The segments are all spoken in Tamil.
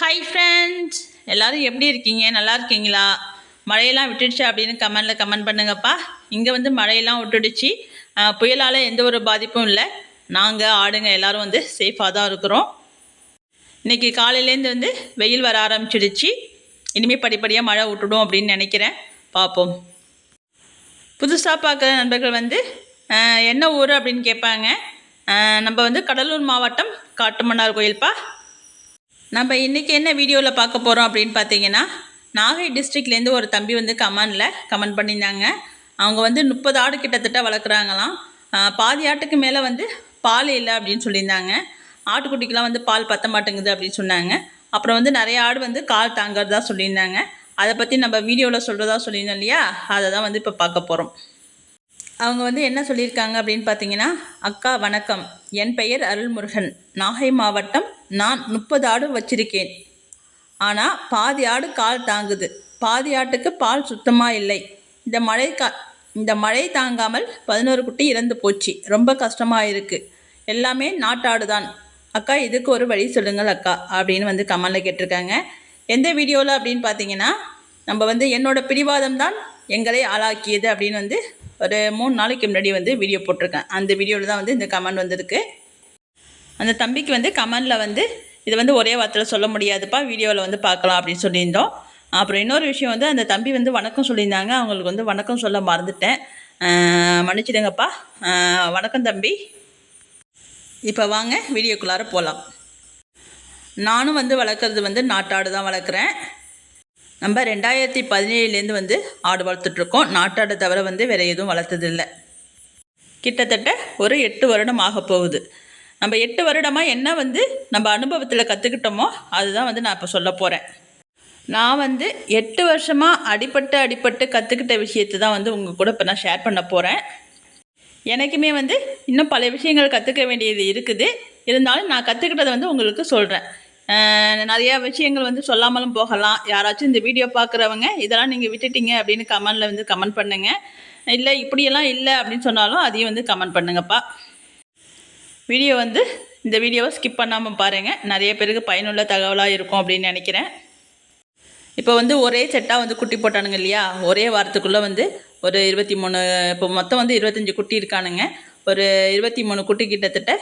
ஹாய் ஃப்ரெண்ட்ஸ் எல்லோரும் எப்படி இருக்கீங்க? நல்லா இருக்கீங்களா? மழையெல்லாம் விட்டுடுச்சு அப்படின்னு கமெண்டில் கமெண்ட் பண்ணுங்கப்பா. இங்கே வந்து மழையெல்லாம் விட்டுடுச்சு. புயலால் எந்த ஒரு பாதிப்பும் இல்லை. நாங்கள் ஆடுங்க எல்லோரும் வந்து சேஃபாக தான் இருக்கிறோம். இன்றைக்கி காலையிலேருந்து வந்து வெயில் வர ஆரம்பிச்சிடுச்சு. இனிமேல் படிப்படியாக மழை விட்டுடும் அப்படின்னு நினைக்கிறேன். பார்ப்போம். புதுசாக பார்க்குற நண்பர்கள் வந்து என்ன ஊர் அப்படின்னு கேட்பாங்க. நம்ம வந்து கடலூர் மாவட்டம் காட்டுமன்னார் கோயில்ப்பா நம்ம இன்றைக்கி என்ன வீடியோவில் பார்க்க போகிறோம் அப்படின்னு பார்த்தீங்கன்னா நாகை டிஸ்ட்ரிக்ட்லேருந்து ஒரு தம்பி வந்து கமெண்டில் கமெண்ட் பண்ணியிருந்தாங்க. அவங்க வந்து முப்பது ஆடு கிட்டத்தட்ட வளர்க்குறாங்களாம். பாதி ஆட்டுக்கு மேலே வந்து பால் இல்லை அப்படின்னு சொல்லியிருந்தாங்க. ஆட்டுக்குட்டிக்கெலாம் வந்து பால் பத்த மாட்டேங்குது அப்படின்னு சொன்னாங்க. அப்புறம் வந்து நிறைய ஆடு வந்து கால் தாங்கிறதா சொல்லியிருந்தாங்க. அதை பற்றி நம்ம வீடியோவில் சொல்கிறதா சொல்லியிருந்தோம் இல்லையா? அதை தான் வந்து இப்போ பார்க்க போகிறோம் அவங்க வந்து என்ன சொல்லியிருக்காங்க அப்படின்னு பார்த்தீங்கன்னா அக்கா வணக்கம். என் பெயர் அருள்முருகன். நாகை மாவட்டம் நான் முப்பது ஆடு வச்சிருக்கேன். ஆனால் பாதி ஆடு கால் தாங்குது. பாதி ஆட்டுக்கு பால் சுத்தமாக இல்லை. இந்த மழை கா இந்த மழை தாங்காமல் பதினோரு குட்டி இறந்து போச்சு. ரொம்ப கஷ்டமாக இருக்குது எல்லாமே நாட்டாடு தான் அக்கா இதுக்கு ஒரு வழி சொல்லுங்கள் அக்கா அப்படின்னு வந்து கமெண்டில் கேட்டிருக்காங்க. எந்த வீடியோவில் அப்படின்னு பார்த்தீங்கன்னா நம்ம வந்து என்னோடய பிடிவாதம் தான் எங்களை ஆளாக்கியது அப்படின்னு வந்து ஒரு மூணு நாளைக்கு முன்னாடி வந்து வீடியோ போட்டிருக்கேன். அந்த வீடியோவில் தான் வந்து இந்த கமெண்ட் வந்திருக்கு. அந்த தம்பிக்கு வந்து கமெண்டில் வந்து இது வந்து ஒரே வார்த்தையில் சொல்ல முடியாதுப்பா வீடியோவில் வந்து பார்க்கலாம் அப்படின்னு சொல்லியிருந்தோம். அப்புறம் இன்னொரு விஷயம் வந்து அந்த தம்பி வந்து வணக்கம் சொல்லியிருந்தாங்க. அவங்களுக்கு வந்து வணக்கம் சொல்ல மறந்துட்டேன். மன்னிச்சிடுங்கப்பா. வணக்கம் தம்பி. இப்போ வாங்க வீடியோக்குள்ளார போகலாம் நானும் வந்து வளர்க்குறது வந்து நாட்டாடு தான் வளர்க்குறேன். நம்ம ரெண்டாயிரத்தி பதினேழுலேருந்து வந்து ஆடு வளர்த்துட்ருக்கோம். நாட்டாடு தவிர வந்து வேறு எதுவும் வளர்த்ததில்லை. கிட்டத்தட்ட ஒரு எட்டு வருடம் ஆக போகுது. நம்ம எட்டு வருடமாக என்ன வந்து நம்ம அனுபவத்தில் கற்றுக்கிட்டோமோ அதுதான் வந்து நான் இப்போ சொல்ல போகிறேன் நான் வந்து எட்டு வருஷமாக அடிபட்டு அடிபட்டு கற்றுக்கிட்ட விஷயத்தை தான் வந்து உங்கள் கூட இப்போ நான் ஷேர் பண்ண போகிறேன் எனக்குமே வந்து இன்னும் பல விஷயங்கள் கற்றுக்க வேண்டியது இருக்குது. இருந்தாலும் நான் கற்றுக்கிட்டதை வந்து உங்களுக்கு சொல்கிறேன் நிறையா விஷயங்கள் வந்து சொல்லாமலும் போகலாம். யாராச்சும் இந்த வீடியோ பார்க்குறவங்க இதெல்லாம் நீங்கள் விட்டுட்டீங்க அப்படின்னு கமெண்டில் வந்து கமெண்ட் பண்ணுங்கள் இல்லை இப்படியெல்லாம் இல்லை அப்படின்னு சொன்னாலும் அதையும் வந்து கமெண்ட் பண்ணுங்கப்பா. வீடியோ வந்து இந்த வீடியோவை ஸ்கிப் பண்ணாமல் பாருங்கள் நிறைய பேருக்கு பயனுள்ள தகவலாக இருக்கும் அப்படின்னு நினைக்கிறேன். இப்போ வந்து ஒரே செட்டாக வந்து குட்டி போட்டானுங்க இல்லையா? ஒரே வாரத்துக்குள்ளே வந்து ஒரு இருபத்தி மூணு இப்போ மொத்தம் வந்து இருபத்தஞ்சி குட்டி இருக்கானுங்க. ஒரு இருபத்தி மூணு குட்டி கிட்டத்தட்ட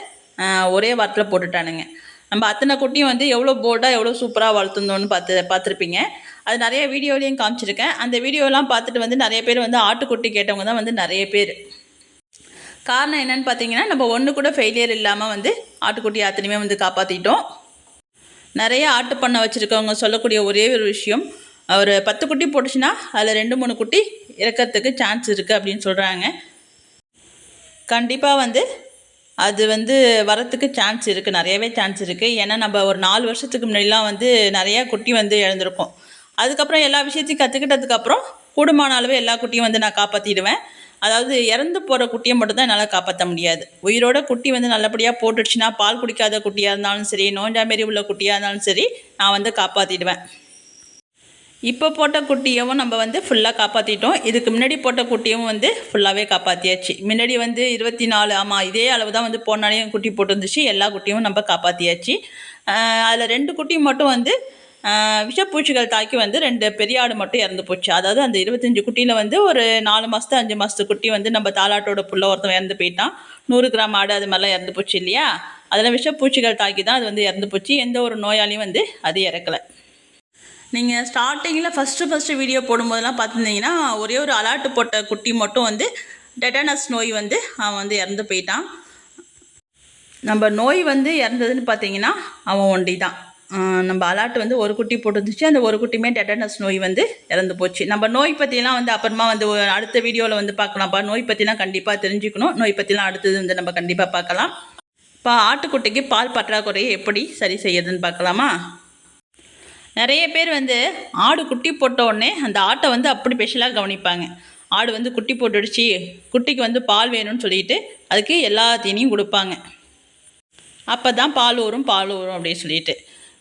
ஒரே வாரத்தில் போட்டுட்டானுங்க. நம்ம அத்தனை குட்டியும் வந்து எவ்வளோ போல்டாக எவ்வளோ சூப்பராக வளர்த்துருந்தோன்னு பார்த்து பார்த்துருப்பீங்க. அது நிறைய வீடியோலையும் காமிச்சிருக்கேன். அந்த வீடியோலாம் பார்த்துட்டு வந்து நிறைய பேர் வந்து ஆட்டுக்குட்டி கேட்டவங்க தான் வந்து நிறைய பேர். காரணம் என்னன்னு பார்த்தீங்கன்னா நம்ம ஒன்று கூட ஃபெயிலியர் இல்லாமல் வந்து ஆட்டுக்குட்டி அத்தனையுமே வந்து காப்பாற்றிட்டோம் நிறைய ஆட்டு பண்ணை வச்சுருக்கவங்க சொல்லக்கூடிய ஒரே ஒரு விஷயம் ஒரு பத்து குட்டி போட்டுச்சுன்னா அதில் ரெண்டு மூணு குட்டி இறக்கிறதுக்கு சான்ஸ் இருக்குது அப்படின்னு சொல்கிறாங்க கண்டிப்பாக வந்து அது வந்து வரத்துக்கு சான்ஸ் இருக்குது நிறையவே சான்ஸ் இருக்குது ஏன்னா நம்ம ஒரு நாலு வருஷத்துக்கு முன்னாடிலாம் வந்து நிறையா குட்டி வந்து இழந்திருக்கோம் அதுக்கப்புறம் எல்லா விஷயத்தையும் கற்றுக்கிட்டதுக்கப்புறம் கூடுமான அளவு எல்லா குட்டியும் வந்து நான் காப்பாற்றிடுவேன் அதாவது இறந்து போகிற குட்டியை மட்டும் தான் என்னால் காப்பாற்ற முடியாது. உயிரோட குட்டி வந்து நல்லபடியாக போட்டுடுச்சுன்னா பால் குடிக்காத குட்டியாக இருந்தாலும் சரி நோஞ்சா மாரி உள்ள குட்டியாக இருந்தாலும் சரி நான் வந்து காப்பாற்றிடுவேன் இப்போ போட்ட குட்டியவும் நம்ம வந்து ஃபுல்லாக காப்பாற்றிட்டோம் இதுக்கு முன்னாடி போட்ட குட்டியும் வந்து ஃபுல்லாகவே காப்பாற்றியாச்சு முன்னாடி வந்து இருபத்தி நாலு ஆமாம் இதே அளவு தான் வந்து போனாலையும் குட்டி போட்டுருந்துச்சு. எல்லா குட்டியும் நம்ம காப்பாற்றியாச்சு அதில் ரெண்டு குட்டியும் மட்டும் வந்து விஷப்பூச்சிகள் தாக்கி வந்து ரெண்டு பெரிய ஆடு மட்டும் இறந்து போச்சு. அதாவது அந்த இருபத்தஞ்சி குட்டியில் வந்து ஒரு நாலு மாதத்து அஞ்சு மாதத்து குட்டி வந்து நம்ம தாலாட்டோட புள்ள ஒருத்தன் இறந்து போயிட்டான். நூறு கிராம் ஆடு அது மாதிரிலாம் இறந்து போச்சு இல்லையா? அதில் விஷப்பூச்சிகள் தாக்கி தான் அது வந்து இறந்து போச்சு. எந்த ஒரு நோயாளியும் வந்து அது இறக்கலை. நீங்கள் ஸ்டார்டிங்கில் ஃபஸ்ட்டு ஃபஸ்ட்டு வீடியோ போடும்போதெல்லாம் பார்த்துருந்தீங்கன்னா ஒரே ஒரு அலாட்டு போட்ட குட்டி மட்டும் வந்து டெட்டனஸ் நோய் வந்து அவன் வந்து இறந்து போயிட்டான். நம்ம நோய் வந்து இறந்ததுன்னு பார்த்தீங்கன்னா அவன் ஒண்டி தான். நம்ம அலாட்டு வந்து ஒரு குட்டி போட்டுருந்துச்சு அந்த ஒரு குட்டியுமே டெட்டனஸ் நோய் வந்து இறந்து போச்சு. நம்ம நோய் பற்றிலாம் வந்து அப்புறமா வந்து அடுத்த வீடியோவில் வந்து பார்க்கலாம்ப்பா நோய் பற்றிலாம் கண்டிப்பாக தெரிஞ்சுக்கணும். நோய் பற்றிலாம் அடுத்தது வந்து நம்ம கண்டிப்பாக பார்க்கலாம். இப்போ ஆட்டுக்குட்டிக்கு பால் பற்றாக்குறையை எப்படி சரி செய்யறதுன்னு பார்க்கலாமா? நிறைய பேர் வந்து ஆடு குட்டி போட்ட உடனே அந்த ஆட்டை வந்து அப்படி ஸ்பெஷலாக கவனிப்பாங்க. ஆடு வந்து குட்டி போட்டுடுச்சு குட்டிக்கு வந்து பால் வேணும்னு சொல்லிட்டு அதுக்கு எல்லா தீனியும் கொடுப்பாங்க. அப்போ தான் பால் வரும் பால் வரும் அப்படின்னு சொல்லிட்டு.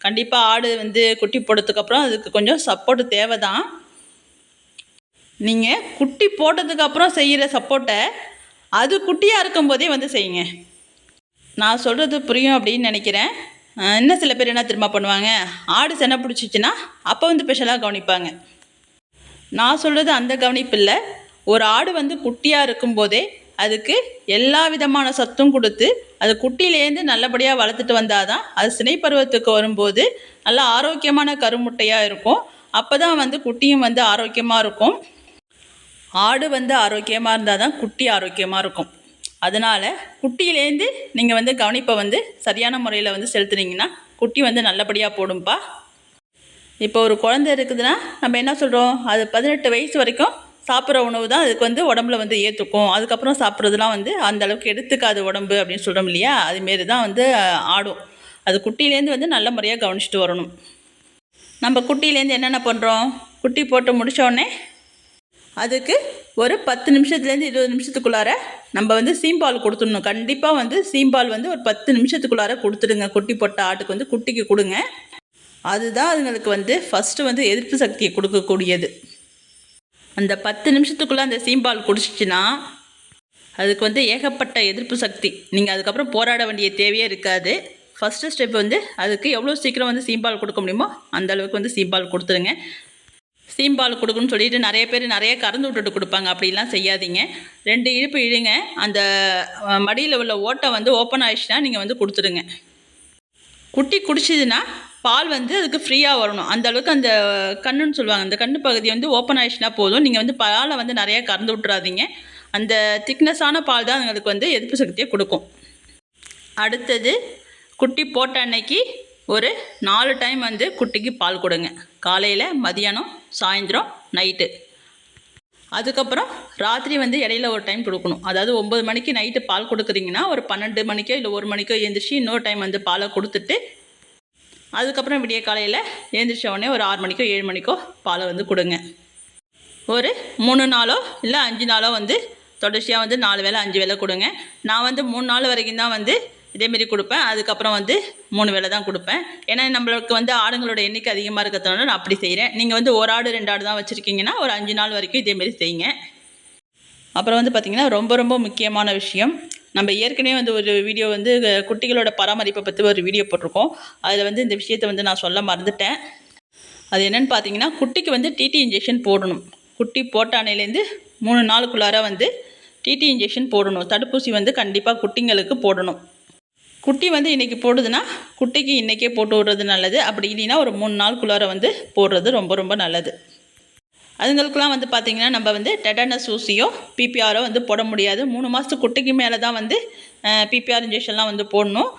கண்டிப்பாக ஆடு வந்து குட்டி போட்டதுக்கப்புறம் அதுக்கு கொஞ்சம் சப்போர்ட் தேவை தான் நீங்கள் குட்டி போட்டதுக்கப்புறம் செய்கிற சப்போர்ட்டை அது குட்டியாக இருக்கும்போதே வந்து செய்யுங்க. நான் சொல்கிறது புரியும் அப்படின்னு நினைக்கிறேன். இன்னும் சில பேர் என்ன திரும்ப பண்ணுவாங்க? ஆடு செனை பிடிச்சிச்சின்னா அப்போ வந்து ஸ்பெஷலாக கவனிப்பாங்க. நான் சொல்கிறது அந்த கவனிப்பு இல்லை. ஒரு ஆடு வந்து குட்டியாக இருக்கும்போதே அதுக்கு எல்லா விதமான சத்தும் கொடுத்து அது குட்டியிலேருந்து நல்லபடியாக வளர்த்துட்டு வந்தால் தான் அது சினை பருவத்துக்கு வரும்போது நல்லா ஆரோக்கியமான கருமுட்டையாக இருக்கும். அப்போ தான் வந்து குட்டியும் வந்து ஆரோக்கியமாக இருக்கும். ஆடு வந்து ஆரோக்கியமாக இருந்தால் தான் குட்டி ஆரோக்கியமாக இருக்கும். அதனால் குட்டியிலேருந்து நீங்கள் வந்து கவனிப்பை வந்து சரியான முறையில் வந்து செலுத்துனீங்கன்னா குட்டி வந்து நல்லபடியாக போடும்பா. இப்போ ஒரு குழந்தை இருக்குதுன்னா நம்ம என்ன சொல்கிறோம் அது பதினெட்டு வயசு வரைக்கும் சாப்பிட்ற உணவு தான் அதுக்கு வந்து உடம்புல வந்து ஏற்றுக்கும் அதுக்கப்புறம் சாப்பிட்றதுலாம் வந்து அந்த அளவுக்கு எடுத்துக்காது உடம்பு அப்படின்னு சொல்கிறோம் இல்லையா? அதுமாரி தான் வந்து ஆடும். அது குட்டியிலேருந்து வந்து நல்ல முறையாக கவனிச்சிட்டு வரணும். நம்ம குட்டியிலேருந்து என்னென்ன பண்ணுறோம் குட்டி போட்டு முடித்தோடனே அதுக்கு ஒரு பத்து நிமிஷத்துலேருந்து இருபது நிமிஷத்துக்குள்ளார நம்ம வந்து சீம்பால் கொடுத்துடணும். கண்டிப்பாக வந்து சீம்பால் வந்து ஒரு பத்து நிமிஷத்துக்குள்ளார கொடுத்துடுங்க. குட்டி போட்ட ஆட்டுக்கு வந்து குட்டிக்கு கொடுங்க. அதுதான் அதுங்களுக்கு வந்து ஃபஸ்ட்டு வந்து எதிர்ப்பு சக்தியை கொடுக்கக்கூடியது. அந்த பத்து நிமிஷத்துக்குள்ளே அந்த சீம்பால் குடிச்சிச்சின்னா அதுக்கு வந்து ஏகப்பட்ட எதிர்ப்பு சக்தி. நீங்கள் அதுக்கப்புறம் போராட வேண்டிய தேவையே இருக்காது. ஃபஸ்ட்டு ஸ்டெப் வந்து அதுக்கு எவ்வளோ சீக்கிரம் வந்து சீம்பால் கொடுக்க முடியுமோ அந்த அளவுக்கு வந்து சீம்பால் கொடுத்துருங்க சீம்பால் கொடுக்குன்னு சொல்லிட்டு நிறைய பேர் நிறைய கறந்து விட்டுட்டு கொடுப்பாங்க. அப்படிலாம் செய்யாதீங்க. ரெண்டு இழுப்பு இழுங்க. அந்த மடியில் உள்ள ஓட்டை வந்து ஓப்பன் ஆயிடுச்சுன்னா நீங்கள் வந்து கொடுத்துடுங்க. குட்டி குடிச்சிதுன்னா பால் வந்து அதுக்கு ஃப்ரீயாக வரணும். அந்த அளவுக்கு அந்த கண்ணுன்னு சொல்லுவாங்க. அந்த கண்ணு பகுதி வந்து ஓப்பன் ஆயிடுச்சுன்னா போதும். நீங்கள் வந்து பாலை வந்து நிறையா கறந்து விட்றாதீங்க அந்த திக்னஸான பால் தான் அதுங்களுக்கு வந்து எதிர்ப்பு சக்தியை கொடுக்கும். அடுத்தது குட்டி போட்ட அன்னைக்கு ஒரு நாலு டைம் வந்து குட்டிக்கு பால் கொடுங்க. காலையில் மதியானம் சாயந்தரம் நைட்டு அதுக்கப்புறம் ராத்திரி வந்து இடையில ஒரு டைம் கொடுக்கணும். அதாவது ஒம்பது மணிக்கு நைட்டு பால் கொடுக்குறீங்கன்னா ஒரு பன்னெண்டு மணிக்கோ இல்லை ஒரு மணிக்கோ எழுந்திரிச்சு இன்னொரு டைம் வந்து பாலை கொடுத்துட்டு அதுக்கப்புறம் விடிய காலையில் எழுந்திரிச்ச உடனே ஒரு ஆறு மணிக்கோ ஏழு மணிக்கோ பாலை வந்து கொடுங்க. ஒரு மூணு நாளோ இல்லை அஞ்சு நாளோ வந்து தொடர்ச்சியாக வந்து நாலு வேளை அஞ்சு வேளை கொடுங்க. நான் வந்து மூணு நாள் வரைக்கும் தான் வந்து இதேமாரி கொடுப்பேன். அதுக்கப்புறம் வந்து மூணு வேளை தான் கொடுப்பேன். ஏன்னா நம்மளுக்கு வந்து ஆடுங்களோட எண்ணிக்கை அதிகமாக இருக்கிறதுனால நான் அப்படி செய்கிறேன் நீங்கள் வந்து ஒரு ஆடு ரெண்டு ஆடு தான் வச்சுருக்கீங்கன்னா ஒரு அஞ்சு நாள் வரைக்கும் இதேமாரி செய்யுங்க. அப்புறம் வந்து பார்த்திங்கன்னா ரொம்ப ரொம்ப முக்கியமான விஷயம். நம்ம ஏற்கனவே வந்து ஒரு வீடியோ வந்து குட்டிகளோட பராமரிப்பை பற்றி ஒரு வீடியோ போட்டிருக்கோம். அதில் வந்து இந்த விஷயத்தை வந்து நான் சொல்ல மறந்துட்டேன். அது என்னன்னு பார்த்தீங்கன்னா குட்டிக்கு வந்து டிடி இன்ஜெக்ஷன் போடணும். குட்டி போட்ட அணையிலேருந்து மூணு நாளுக்குள்ளார வந்து டிடி இன்ஜெக்ஷன் போடணும். தடுப்பூசி வந்து கண்டிப்பாக குட்டிங்களுக்கு போடணும். குட்டி வந்து இன்றைக்கி போடுதுன்னா குட்டிக்கு இன்றைக்கே போட்டு விடுறது நல்லது. அப்படி இல்லைன்னா ஒரு மூணு நாளுக்குள்ளார வந்து போடுறது ரொம்ப ரொம்ப நல்லது. அதுங்களுக்குலாம் வந்து பார்த்திங்கன்னா நம்ம வந்து டெட்டனஸ் ஊசியோ பிபிஆரோ வந்து போட முடியாது. மூணு மாதத்து குட்டிக்கு மேலே தான் வந்து பிபிஆர் இன்ஜெக்ஷன்லாம் வந்து போடணும்.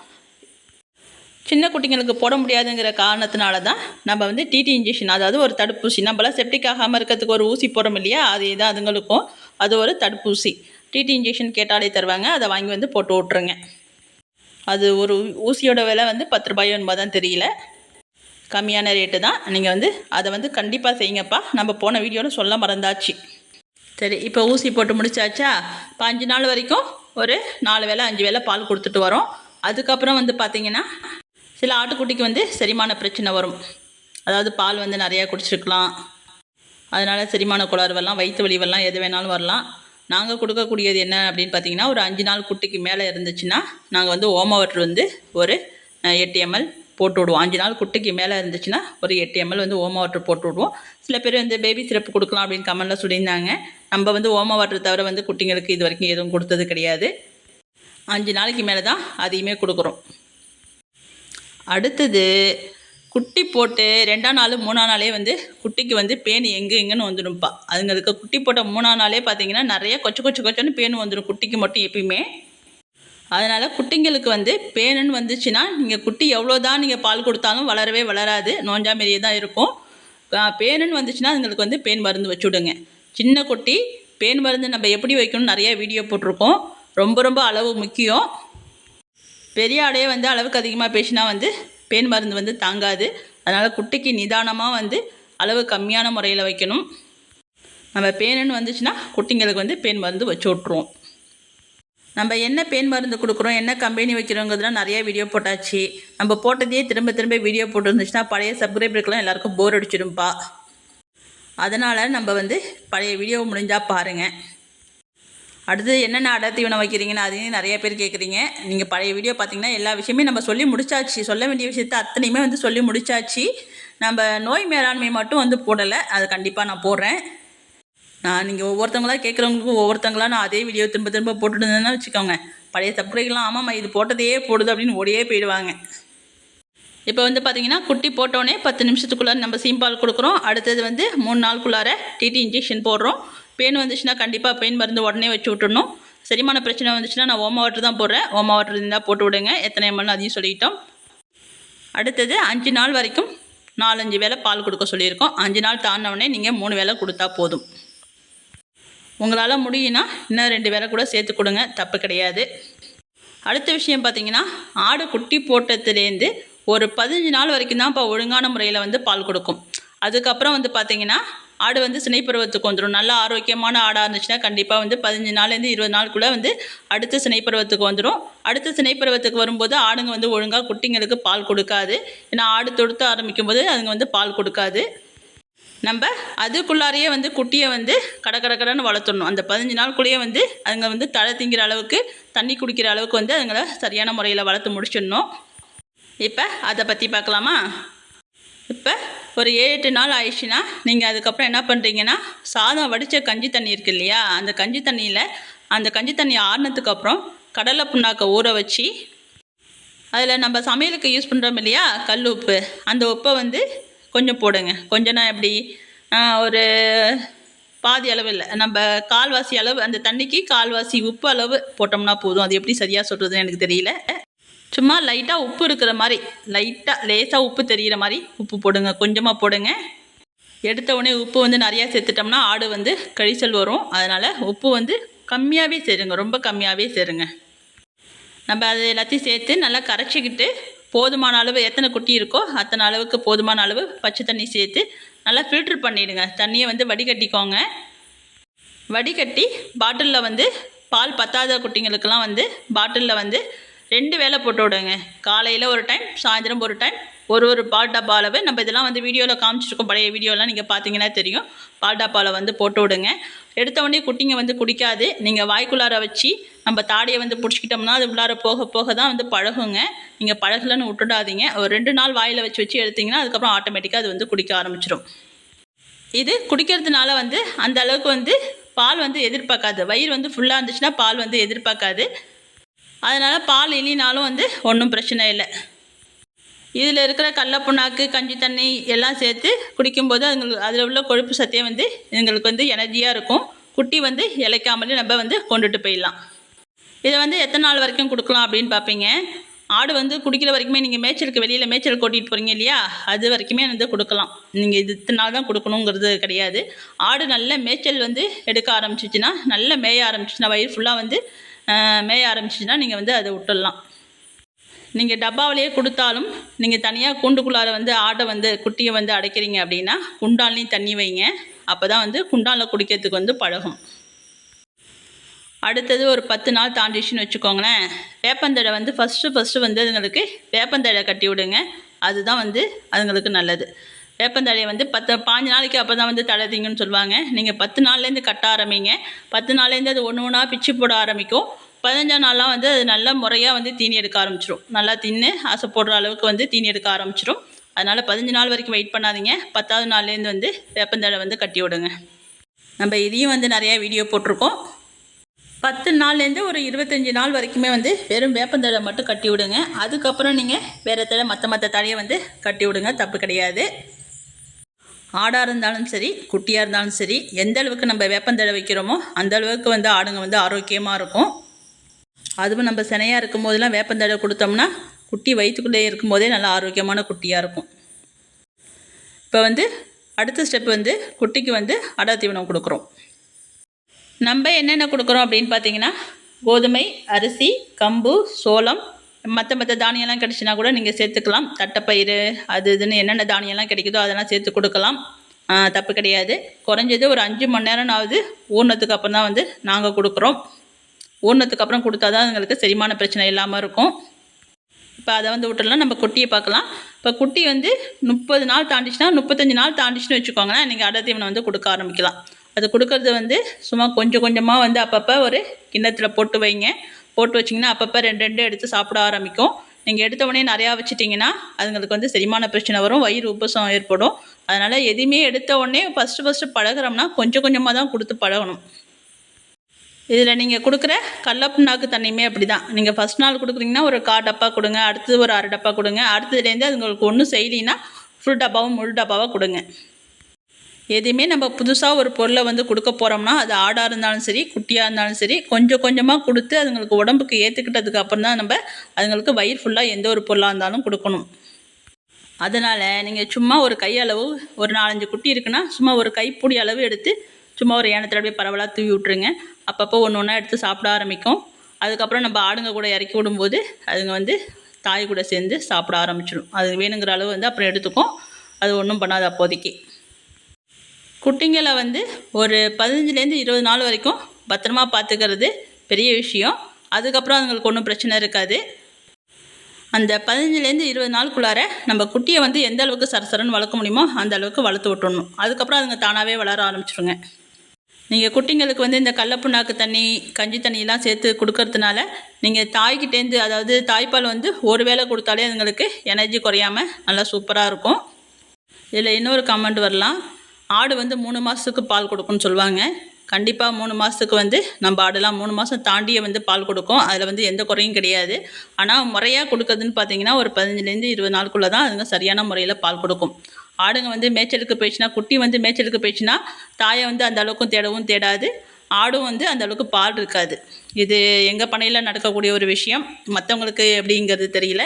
சின்ன குட்டிங்களுக்கு போட முடியாதுங்கிற காரணத்தினால தான் நம்ம வந்து டிடி இன்ஜெக்ஷன் அதாவது ஒரு தடுப்பூசி. நம்மளாம் செப்டிக் ஆகாமல் இருக்கிறதுக்கு ஒரு ஊசி போடுறோம் இல்லையா? அதே தான் அதுங்களுக்கும். அது ஒரு தடுப்பூசி. டிடி இன்ஜெக்ஷன் கேட்டாலே தருவாங்க. அதை வாங்கி வந்து போட்டு விட்ருங்க அது ஒரு ஊசியோட விலை வந்து பத்து ரூபாயோ என்னமோ தான் தெரியல. கம்மியான ரேட்டு தான். நீங்கள் வந்து அதை வந்து கண்டிப்பாக செய்யுங்கப்பா. நம்ம போன வீடியோவில் சொல்ல மறந்தாச்சு. சரி இப்போ ஊசி போட்டு முடிச்சாச்சா? இப்போ அஞ்சு நாள் வரைக்கும் ஒரு நாலு வேளை அஞ்சு வேளை பால் கொடுத்துட்டு வரோம். அதுக்கப்புறம் வந்து பார்த்திங்கன்னா சில ஆட்டுக்குட்டிக்கு வந்து செரிமான பிரச்சனை வரும். அதாவது பால் வந்து நிறையா குடிச்சிருக்கலாம். அதனால் செரிமான கோளாறு வரலாம் வயிற்று வலி எது வேணாலும் வரலாம். நாங்கள் கொடுக்கக்கூடியது என்ன அப்படின்னு பார்த்தீங்கன்னா ஒரு அஞ்சு நாள் குட்டிக்கு மேலே இருந்துச்சுன்னா நாங்கள் வந்து ஓம வாட்டர் வந்து ஒரு எட்டு எம்எல் போட்டு விடுவோம். அஞ்சு நாள் குட்டிக்கு மேலே இருந்துச்சுன்னா ஒரு எட்டு எம்எல் வந்து ஓம வாட்டர் போட்டு விடுவோம். சில பேர் வந்து பேபி சிரப்பு கொடுக்கலாம் அப்படின்னு கமெண்டில் சொல்லியிருந்தாங்க. நம்ம வந்து ஓம வாட்டர் தவிர வந்து குட்டிங்களுக்கு இது வரைக்கும் எதுவும் கொடுத்தது கிடையாது. அஞ்சு நாளைக்கு மேலே தான் அதையுமே கொடுக்குறோம். அடுத்தது குட்டி போட்டு ரெண்டாம் நாள் மூணாம் நாளே வந்து குட்டிக்கு வந்து பேன் எங்கே எங்கேன்னு வந்துடும்ப்பா அதுங்களுக்கு குட்டி போட்ட மூணாம் நாளே பார்த்தீங்கன்னா நிறைய கொச்சு கொச்சு கொச்சன்னு பேன் வந்துடும் குட்டிக்கு மட்டும் எப்பயுமே. அதனால் குட்டிங்களுக்கு வந்து பேனுன்னு வந்துச்சுன்னா நீங்கள் குட்டி எவ்வளோ தான் நீங்கள் பால் கொடுத்தாலும் வளரவே வளராது. நோஞ்சா மாரியே தான் இருக்கும். பேனுன்னு வந்துச்சுன்னா அதுங்களுக்கு வந்து பேன் மருந்து வச்சு விடுங்க சின்ன குட்டி பேன் மருந்து நம்ம எப்படி வைக்கணும்னு நிறைய வீடியோ போட்டிருக்கோம். ரொம்ப ரொம்ப அளவு முக்கியம். பெரிய ஆடையே வந்து அளவுக்கு அதிகமாக பேசினா வந்து பேன் மருந்து வந்து தாங்காது. அதனால் குட்டிக்கு நிதானமாக வந்து அளவு கம்மியான முறையில் வைக்கணும். நம்ம பேனுன்னு வந்துச்சுன்னா குட்டிங்களுக்கு வந்து பேன் மருந்து வச்சு விட்ருவோம் நம்ம என்ன பேன் மருந்து கொடுக்குறோம் என்ன கம்பெனி வைக்கிறோங்கிறதுலாம் நிறைய வீடியோ போட்டாச்சு. நம்ம போட்டதையே திரும்ப திரும்ப வீடியோ போட்டுருந்துச்சுன்னா பழைய சப்ஸ்கிரைபருக்கெல்லாம் எல்லாேருக்கும் போர் அடிச்சிடும்பா. அதனால் நம்ம வந்து பழைய வீடியோ முடிஞ்சால் பாருங்கள் அடுத்து என்னென்ன அடை தீவனம் வைக்கிறீங்கன்னு அதையும் நிறைய பேர் கேட்குறீங்க. நீங்கள் பழைய வீடியோ பார்த்தீங்கன்னா எல்லா விஷயமே நம்ம சொல்லி முடிச்சாச்சு. சொல்ல வேண்டிய விஷயத்த அத்தனையுமே வந்து சொல்லி முடிச்சாச்சு. நம்ம நோய் மேலாண்மை மட்டும் வந்து போடலை. அது கண்டிப்பாக நான் போடுறேன். நான் நீங்கள் ஒவ்வொருத்தவங்களா கேட்குறவங்களுக்கும் ஒவ்வொருத்தங்களா நான் அதே வீடியோ திரும்ப திரும்ப போட்டுருந்தேன்னா வச்சுக்கோங்க. பழைய சப்ஸ்கிரைபர்லாம் ஆமாம்மா இது போட்டதையே போடுது அப்படின்னு ஓடியே போயிடுவாங்க. இப்போ வந்து பார்த்திங்கன்னா குட்டி போட்டோடனே பத்து நிமிஷத்துக்குள்ளார நம்ம சீம்பால் கொடுக்குறோம். அடுத்தது வந்து மூணு நாளுக்குள்ளார டிடி இன்ஜெக்ஷன் போடுறோம். பெயின் வந்துச்சுன்னா கண்டிப்பாக பெயின் மருந்து உடனே வச்சு விட்டுடணும். செரிமான பிரச்சனை வந்துச்சுன்னா நான் ஓமா வாட்டர் தான் போடுறேன். ஓமா வாட்டர் இருந்தால் போட்டு விடுங்க. எத்தனை எம்எல்னு அதையும் சொல்லிட்டோம். அடுத்தது அஞ்சு நாள் வரைக்கும் நாலஞ்சு வேளை பால் கொடுக்க சொல்லியிருக்கோம். அஞ்சு நாள் தாண்டினவுடனே நீங்கள் மூணு வேலை கொடுத்தா போதும். உங்களால் முடியும்னா இன்னும் ரெண்டு வேலை கூட சேர்த்து கொடுங்க. தப்பு கிடையாது. அடுத்த விஷயம் பார்த்தீங்கன்னா ஆடு குட்டி போட்டதுலேருந்து ஒரு பதினஞ்சு நாள் வரைக்கும் தான் இப்போ ஒழுங்கான முறையில் வந்து பால் கொடுக்கும். அதுக்கப்புறம் வந்து பார்த்திங்கன்னா ஆடு வந்து சினைப்பருவத்துக்கு வந்துடும் நல்ல ஆரோக்கியமான ஆடாக இருந்துச்சுன்னா கண்டிப்பாக வந்து பதினஞ்சு நாள்லேருந்து இருபது நாளுக்குள்ளே வந்து அடுத்த சினைப்பருவத்துக்கு வந்துடும் அடுத்த சினைப்பருவத்துக்கு வரும்போது ஆடுங்க வந்து ஒழுங்காக குட்டிங்களுக்கு பால் கொடுக்காது. ஏன்னா ஆடு தொடுத்த ஆரம்பிக்கும் போது அதுங்க வந்து பால் கொடுக்காது. நம்ம அதுக்குள்ளாரையே வந்து குட்டியை வந்து கட கட வளர்த்துடணும். அந்த பதினஞ்சு நாளுக்குள்ளேயே வந்து அதுங்க வந்து தழை திங்கிற அளவுக்கு தண்ணி குடிக்கிற அளவுக்கு வந்து அதுங்களை சரியான முறையில் வளர்த்து முடிச்சிடணும். இப்போ அதை பற்றி பார்க்கலாமா? இப்போ ஒரு ஏழு எட்டு நாள் ஆயிடுச்சுன்னா நீங்கள் அதுக்கப்புறம் என்ன பண்ணுறீங்கன்னா சாதம் வடித்த கஞ்சி தண்ணி இருக்கு இல்லையா? அந்த கஞ்சி தண்ணியில் அந்த கஞ்சி தண்ணி ஆறுனதுக்கப்புறம் கடலை புண்ணாக்கை ஊற வச்சு அதில் நம்ம சமையலுக்கு யூஸ் பண்ணுறோம் இல்லையா? கல் உப்பு. அந்த உப்பை வந்து கொஞ்சம் போடுங்க. கொஞ்சம்னா எப்படி? ஒரு பாதி அளவு இல்லை. நம்ம கால்வாசி அளவு அந்த தண்ணிக்கு கால்வாசி உப்பு அளவு போட்டோம்னா போதும். அது எப்படி சரியாக சொல்கிறதுன்னு எனக்கு தெரியல. சும்மா லைட்டாக உப்பு இருக்கிற மாதிரி லைட்டாக லேசாக உப்பு தெரிகிற மாதிரி உப்பு போடுங்க. கொஞ்சமாக போடுங்க. எடுத்த உடனே உப்பு வந்து நிறையா சேர்த்துட்டோம்னா ஆடு வந்து கழிச்சல் வரும். அதனால் உப்பு வந்து கம்மியாகவே சேருங்க. ரொம்ப கம்மியாகவே சேருங்க. நம்ம அது எல்லாத்தையும் சேர்த்து நல்லா கரைச்சிக்கிட்டு போதுமான அளவு எத்தனை குட்டி இருக்கோ அத்தனை அளவுக்கு போதுமான அளவு பச்சை தண்ணி சேர்த்து நல்லா ஃபில்ட்ரு பண்ணிவிடுங்க தண்ணியை வந்து வடிகட்டிக்கோங்க. வடிகட்டி பாட்டிலில் வந்து பால் பத்தாத குட்டிங்களுக்கெல்லாம் வந்து பாட்டிலில் வந்து ரெண்டு வேளை போட்டு விடுங்க. காலையில் ஒரு டைம் சாயந்தரம் ஒரு டைம் ஒரு ஒரு பால் பாலவை நம்ம இதெல்லாம் வந்து வீடியோவில் காமிச்சிருக்கோம். பழைய வீடியோலாம் நீங்கள் பார்த்தீங்கன்னா தெரியும். பால்டா பாலை வந்து போட்டு விடுங்க. எடுத்த உடனே குட்டிங்க வந்து குடிக்காது. நீங்கள் வாய்க்குள்ளார வச்சு நம்ம தாடியை வந்து பிடிச்சிக்கிட்டோம்னா அது உள்ளார போக போக தான் வந்து பழகுங்க. நீங்கள் பழகலன்னு விட்டுடாதீங்க. ஒரு ரெண்டு நாள் வாயில் வச்சு வச்சு எடுத்தீங்கன்னா அதுக்கப்புறம் ஆட்டோமேட்டிக்காக அது வந்து குடிக்க ஆரம்பிச்சிடும் இது குடிக்கிறதுனால வந்து அந்த அளவுக்கு வந்து பால் வந்து எதிர்பார்க்காது. வயிறு வந்து ஃபுல்லாக இருந்துச்சுன்னா பால் வந்து எதிர்பார்க்காது. அதனால் பால் இல்லைனாலும் வந்து ஒன்றும் பிரச்சனை இல்லை. இதில் இருக்கிற கடல புண்ணாக்கு கஞ்சி தண்ணி எல்லாம் சேர்த்து குடிக்கும்போது அதுங்களுக்கு அதில் உள்ள கொழுப்பு சத்தியை வந்து எங்களுக்கு வந்து எனர்ஜியாக இருக்கும். குட்டி வந்து இளைக்காமலே நம்ம வந்து கொண்டுட்டு போயிடலாம். இதை வந்து எத்தனை நாள் வரைக்கும் கொடுக்கலாம் அப்படின்னு பார்ப்பீங்க ஆடு வந்து குடிக்கிற வரைக்குமே நீங்கள் மேய்ச்சலுக்கு வெளியில் மேய்ச்சல் கூட்டிகிட்டு போகிறீங்க இல்லையா? அது வரைக்குமே வந்து கொடுக்கலாம். நீங்கள் இது இத்தனை நாள் தான் கொடுக்கணுங்கிறது கிடையாது. ஆடு நல்ல மேய்ச்சல் வந்து எடுக்க ஆரம்பிச்சிச்சுன்னா நல்ல மேய ஆரம்பிச்சிச்சுன்னா வயிறு ஃபுல்லாக வந்து மேய ஆரம்பிச்சிச்சின்னா நீங்கள் வந்து அதை விட்டுடலாம். நீங்கள் டப்பாவிலேயே கொடுத்தாலும் நீங்கள் தனியாக கூண்டுக்குள்ளார வந்து ஆடை வந்து குட்டியை வந்து அடைக்கிறீங்க அப்படின்னா குண்டான்லேயும் தண்ணி வைங்க. அப்போ தான் வந்து குண்டானில் குடிக்கிறதுக்கு வந்து பழகும். அடுத்தது ஒரு பத்து நாள் தாண்டிச்சுன்னு வச்சுக்கோங்களேன். வேப்பந்தழை வந்து ஃபஸ்ட்டு ஃபஸ்ட்டு வந்து அதுங்களுக்கு வேப்பந்தழை கட்டி விடுங்க. அதுதான் வந்து அதுங்களுக்கு நல்லது. வேப்பந்தழையை வந்து பத்து பாஞ்சு நாளைக்கு அப்போ தான் வந்து தடதிங்கன்னு சொல்லுவாங்க. நீங்கள் பத்து நாள்லேருந்து கட்ட ஆரம்பிங்க. பத்து நாள்லேருந்து அது ஒன்று ஒன்றா பிச்சு போட ஆரம்பிக்கும். பதினஞ்சாம் நாள்லாம் வந்து அது நல்ல முறையாக வந்து தீனி எடுக்க ஆரம்பிச்சிடும் நல்லா தின்னு ஆசை போடுற அளவுக்கு வந்து தீனி எடுக்க ஆரம்பிச்சிடும் அதனால் பதினஞ்சு நாள் வரைக்கும் வெயிட் பண்ணாதீங்க. பத்தாவது நாள்லேருந்து வந்து வேப்பந்தழை வந்து கட்டி விடுங்க. நம்ம இதையும் வந்து நிறையா வீடியோ போட்டிருக்கோம். பத்து நாள்லேருந்து ஒரு இருபத்தஞ்சி நாள் வரைக்குமே வந்து வெறும் வேப்பந்தழை மட்டும் கட்டி விடுங்க. அதுக்கப்புறம் நீங்கள் வேறு தழை மற்ற மற்ற தழையை வந்து கட்டி விடுங்க. தப்பு கிடையாது. ஆடாக இருந்தாலும் சரி குட்டியாக இருந்தாலும் சரி எந்த அளவுக்கு நம்ம வேப்பந்தழை வைக்கிறோமோ அந்த அளவுக்கு வந்து ஆடுங்க வந்து ஆரோக்கியமாக இருக்கும். அதுவும் நம்ம சினையாக இருக்கும் போதெல்லாம் வேப்பந்தழை கொடுத்தோம்னா குட்டி வயிற்றுக்குள்ளே இருக்கும்போதே நல்லா ஆரோக்கியமான குட்டியாக இருக்கும். இப்போ வந்து அடுத்த ஸ்டெப் வந்து குட்டிக்கு வந்து அடா தீவனம் கொடுக்குறோம். நம்ம என்னென்ன கொடுக்குறோம் அப்படின்னு பார்த்தீங்கன்னா கோதுமை அரிசி கம்பு சோளம் மற்ற மற்ற தானியம்லாம் கிடச்சினா கூட நீங்கள் சேர்த்துக்கலாம். தட்டைப்பயிறு அது இதுன்னு என்னென்ன தானியம்லாம் கிடைக்குதோ அதெல்லாம் சேர்த்து கொடுக்கலாம். தப்பு கிடையாது. குறைஞ்சது ஒரு அஞ்சு மணி நேரம்னாவது ஊர்னத்துக்கு அப்புறம் தான் வந்து நாங்கள் கொடுக்குறோம். ஊர்னத்துக்கு அப்புறம் கொடுத்தா தான் அதுங்களுக்கு செரிமான பிரச்சனை இல்லாமல் இருக்கும். இப்போ அதை வந்து விட்டுறலாம் நம்ம குட்டியை பார்க்கலாம். இப்போ குட்டி வந்து முப்பது நாள் தாண்டிச்சுன்னா முப்பத்தஞ்சு நாள் தாண்டிச்சுன்னு வச்சுக்கோங்களேன். நீங்கள் அடை தீவனம் வந்து கொடுக்க ஆரம்பிக்கலாம். அது கொடுக்கறது வந்து சும்மா கொஞ்சம் கொஞ்சமாக வந்து அப்பப்போ ஒரு கிண்ணத்தில் போட்டு வைங்க. போட்டு வச்சிங்கன்னா அப்பப்போ ரெண்டு ரெண்டு எடுத்து சாப்பிட ஆரம்பிக்கும். நீங்கள் எடுத்த உடனே நிறையா வச்சிட்டிங்கன்னா அதுங்களுக்கு வந்து செரிமான பிரச்சனை வரும் வயிறு உபசம் ஏற்படும். அதனால் எதையுமே எடுத்த உடனே ஃபஸ்ட்டு ஃபஸ்ட்டு பழகுறோம்னா கொஞ்சம் கொஞ்சமாக தான் கொடுத்து பழகணும். இதில் நீங்கள் கொடுக்குற கல்லப்புண்ணாக்கு தண்ணியுமே அப்படி தான் நீங்கள் ஃபஸ்ட் நாள் கொடுக்குறீங்கன்னா ஒரு கா டப்பா கொடுங்க அடுத்தது ஒரு அரை டப்பா கொடுங்க அடுத்ததுலேருந்து அதுங்களுக்கு ஒன்றும் செய்யலின்னா ஃபுல் டப்பாவும் முழு டப்பாவாக கொடுங்க. எதையுமே நம்ம புதுசாக ஒரு பொருளை வந்து கொடுக்க போகிறோம்னா அது ஆடாக இருந்தாலும் சரி குட்டியாக இருந்தாலும் சரி கொஞ்சம் கொஞ்சமாக கொடுத்து அதுங்களுக்கு உடம்புக்கு ஏற்றுக்கிட்டதுக்கு அப்புறம் தான் நம்ம அதுங்களுக்கு வயிறு ஃபுல்லாக எந்த ஒரு பொருளாக இருந்தாலும் கொடுக்கணும். அதனால் நீங்கள் சும்மா ஒரு கையளவு ஒரு நாலஞ்சு குட்டி இருக்குன்னா சும்மா ஒரு கைப்பிடி அளவு எடுத்து சும்மா ஒரு ஏனத்தில் அப்படியே பரவலாக தூவி விட்ருங்க அப்பப்போ ஒன்று ஒன்றா எடுத்து சாப்பிட ஆரம்பிக்கும். அதுக்கப்புறம் நம்ம ஆடுங்க கூட இறக்கி விடும்போது அதுங்க வந்து தாய் கூட சேர்ந்து சாப்பிட ஆரம்பிச்சிடும் அது வேணுங்கிற அளவு வந்து அப்புறம் எடுத்துக்கும். அது ஒன்றும் பண்ணாது அப்போதைக்கு. குட்டிங்களை வந்து ஒரு பதினஞ்சுலேருந்து இருபது நாள் வரைக்கும் பத்திரமா பார்த்துக்கிறது பெரிய விஷயம். அதுக்கப்புறம் அதுங்களுக்கு ஒன்றும் பிரச்சனை இருக்காது. அந்த பதினஞ்சுலேருந்து இருபது நாளுக்குள்ளார நம்ம குட்டியை வந்து எந்த அளவுக்கு சரசரன்னு வளர்க்க முடியுமோ அந்த அளவுக்கு வளர்த்து விட்டுடணும் அதுக்கப்புறம் அதுங்க தானாகவே வளர ஆரம்பிச்சிருங்க. நீங்கள் குட்டிங்களுக்கு வந்து இந்த கடலப்புண்ணாக்கு தண்ணி கஞ்சி தண்ணியெல்லாம் சேர்த்து கொடுக்கறதுனால நீங்கள் தாய்கிட்டேருந்து அதாவது தாய்ப்பால் வந்து ஒரு வேளை கொடுத்தாலே அதுங்களுக்கு எனர்ஜி குறையாமல் நல்லா சூப்பராக இருக்கும். இதில் இன்னொரு கமெண்ட் வரலாம். ஆடு வந்து மூணு மாதத்துக்கு பால் கொடுக்கும்னு சொல்லுவாங்க. கண்டிப்பாக மூணு மாதத்துக்கு வந்து நம்ம ஆடுலாம் மூணு மாதம் தாண்டியே வந்து பால் கொடுக்கும். அதில் வந்து எந்த குறையும் கிடையாது. ஆனால் முறையாக கொடுக்குறதுன்னு பார்த்தீங்கன்னா ஒரு பதினஞ்சுலேருந்து இருபது நாளுக்குள்ளே தான் அதுங்க சரியான முறையில் பால் கொடுக்கும். ஆடுங்க வந்து மேய்ச்சலுக்கு போயிடுச்சுன்னா குட்டி வந்து மேய்ச்சலுக்கு போயிடுச்சுன்னா தாயை வந்து அந்த அளவுக்கும் தேடவும் தேடாது. ஆடும் வந்து அந்த அளவுக்கு பால் இருக்காது. இது எங்கள் பண்ணையில் நடக்கக்கூடிய ஒரு விஷயம். மற்றவங்களுக்கு எப்படிங்கிறது தெரியல.